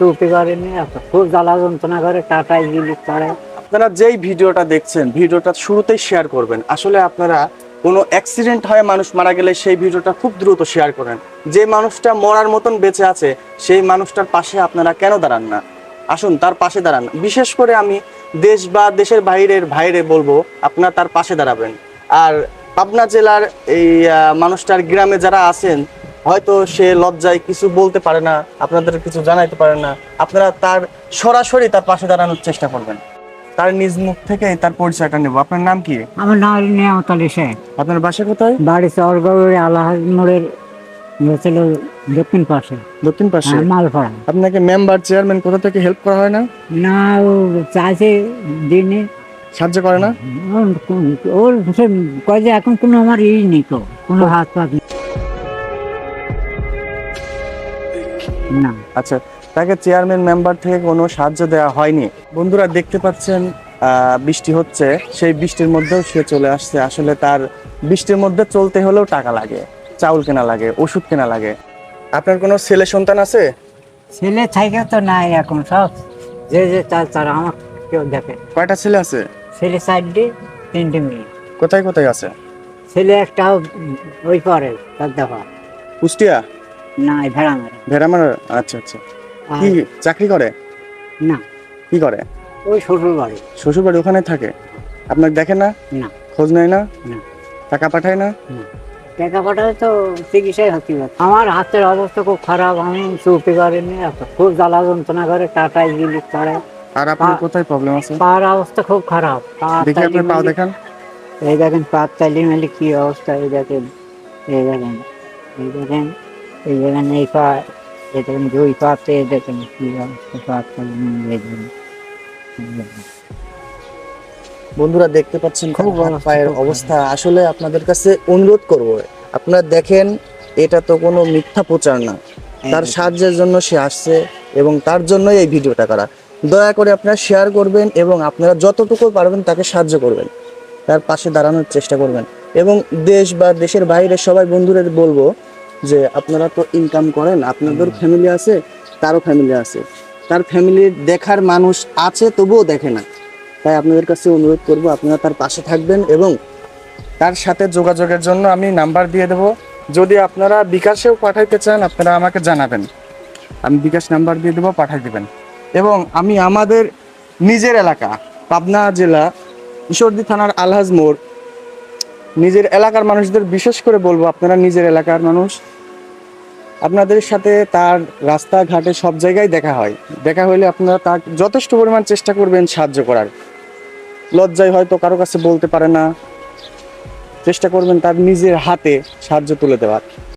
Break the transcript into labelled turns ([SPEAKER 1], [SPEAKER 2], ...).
[SPEAKER 1] চলতে পারেনি খুব জ্বালা যন্ত্রণা করে টাটাই গিলি করে।
[SPEAKER 2] আপনারা যেই ভিডিওটা দেখছেন, ভিডিওটা শুরুতেই শেয়ার করবেন। আসলে আপনারা কোনো অ্যাক্সিডেন্ট হয়ে মানুষ মারা গেলে সেই ভিডিওটা খুব দ্রুত শেয়ার করেন। যে মানুষটা মরার মতন বেঁচে আছে, সেই মানুষটার পাশে আপনারা কেন দাঁড়ান না? আসুন, তার পাশে দাঁড়ান। বিশেষ করে আমি দেশ বা দেশের বাইরের বাইরে বলব, আপনারা তার পাশে দাঁড়াবেন। আর পাবনা জেলার এই মানুষটার গ্রামে যারা আছেন হয়তো সে লজ্জায় কিছু বলতে পারে না আপনাদের কিছু জানাইতে পারে না। আপনারা তার সরাসরি তার পাশে দাঁড়ানোর চেষ্টা করবেন। তার নিজ মুখ থেকে তার পরিচয়টা নেব। আপনার নাম কি?
[SPEAKER 1] আমার নাম নিয়ামতালি শেখ।
[SPEAKER 2] আপনার বাসা কোথায়?
[SPEAKER 1] বাড়ি চরগড়ে আলাহাজমোড়ের ছিল দক্ষিণ পাশে।
[SPEAKER 2] দক্ষিণ পাশে।
[SPEAKER 1] হ্যাঁ, মালপাড়া।
[SPEAKER 2] আপনাকে মেম্বার চেয়ারম্যান কোথা থেকে হেল্প করা হয় না?
[SPEAKER 1] না ও চাইছে দিনে।
[SPEAKER 2] সাহায্য করে না?
[SPEAKER 1] ওর কয় যে এখন কোনো আমার ই নেই তো কোনো হাত পাত না।
[SPEAKER 2] আচ্ছা তাকে চেয়ারম্যান মেম্বার থেকে কোনো সাহায্য দেওয়া হয়নি। বন্ধুরা দেখতে পাচ্ছেন বৃষ্টি হচ্ছে। সেই বৃষ্টির মধ্যেও সে চলে আসছে। আসলে তার বৃষ্টির মধ্যে চলতে হলেও টাকা লাগে। চাউল কেনা লাগে ওষুধ কেনা লাগে। আপনার কোনো ছেলে সন্তান আছে?
[SPEAKER 1] ছেলে থাকে তো নাই এখন সব। যে যে তার তার আমার কেউ দেখে।
[SPEAKER 2] কয়টা ছেলে আছে?
[SPEAKER 1] ছেলে সাইডে তিনটে মেয়ে।
[SPEAKER 2] কোথায় কোথায় আছে?
[SPEAKER 1] ছেলে একটাও ওই করে তার দেখা
[SPEAKER 2] কুষ্টিয়া?
[SPEAKER 1] না এই ভেড়া মারে?
[SPEAKER 2] ভেড়ামার আচ্ছা। আচ্ছা কি চাকরি করে?
[SPEAKER 1] না।
[SPEAKER 2] কি করে?
[SPEAKER 1] ওই শ্বশুর বাড়ি
[SPEAKER 2] শ্বশুর বাড়ি ওখানে থাকে? আপনার দেখে না?
[SPEAKER 1] না।
[SPEAKER 2] খোঁজ নেয় না?
[SPEAKER 1] না।
[SPEAKER 2] টাকা পাঠায় না?
[SPEAKER 1] টাকা পাঠালে তো চিকিৎসাই হতে পারে। আমার হাতের অবস্থা খুব খারাপ আমি চলতে পারিনি খুব জ্বালা যন্ত্রণা করে টাটাই গিলি করে
[SPEAKER 2] আর আপনার কোথায় প্রবলেম আছে?
[SPEAKER 1] পার অবস্থা খুব খারাপ। পা
[SPEAKER 2] দেখি
[SPEAKER 1] তালি
[SPEAKER 2] আপনার পাও দেখান।
[SPEAKER 1] এই দেখেন পাত তালি মালি কি অবস্থা এই দেখেন। এই দেখেন। এই দেখেন। এই এই পা দেখেন দুই পাতে দেখেন কি দেখেন।
[SPEAKER 2] বন্ধুরা দেখতে পাচ্ছেন
[SPEAKER 1] খুব
[SPEAKER 2] পায়ের অবস্থা। আসলে আপনাদের কাছে অনুরোধ করব আপনারা দেখেন এটা তো কোনো মিথ্যা প্রচার না। তার সাহায্যের জন্য সে আসছে এবং তার জন্যই এই ভিডিওটা করা। দয়া করে আপনারা শেয়ার করবেন এবং আপনারা যতটুকু পারবেন তাকে সাহায্য করবেন। তার পাশে দাঁড়ানোর চেষ্টা করবেন। এবং দেশ বা দেশের বাইরে সবাই বন্ধুদের বলব যে আপনারা তো ইনকাম করেন, আপনাদের ফ্যামিলি আছে, তারও ফ্যামিলি আছে। তার ফ্যামিলির দেখার মানুষ আছে, তবুও দেখে না। তাই আপনাদের কাছে অনুরোধ করব, আপনারা তার পাশে থাকবেন এবং তার সাথে যোগাযোগের জন্য আমি নাম্বার দিয়ে দেব। যদি আপনারা বিকাশেও পাঠাইতে চান, আপনারা আমাকে জানাবেন। আমি বিকাশ নাম্বার দিয়ে দেবো, পাঠাই দেবেন। এবং আমি আমাদের নিজের এলাকা, পাবনা জেলা, ঈশ্বরদী থানার আলহাজ মোড় নিজের এলাকার মানুষদের, বিশেষ করে বলব আপনারা নিজের এলাকার মানুষ, আপনাদের সাথে তার রাস্তাঘাটে সব জায়গায় দেখা হয়। দেখা হলে আপনারা তার যথেষ্ট পরিমাণ চেষ্টা করবেন সাহায্য করার। লজ্জায় হয়তো কারও কাছে বলতে পারে না। চেষ্টা করবেন তার নিজের হাতে সাহায্য তুলে দেওয়ার।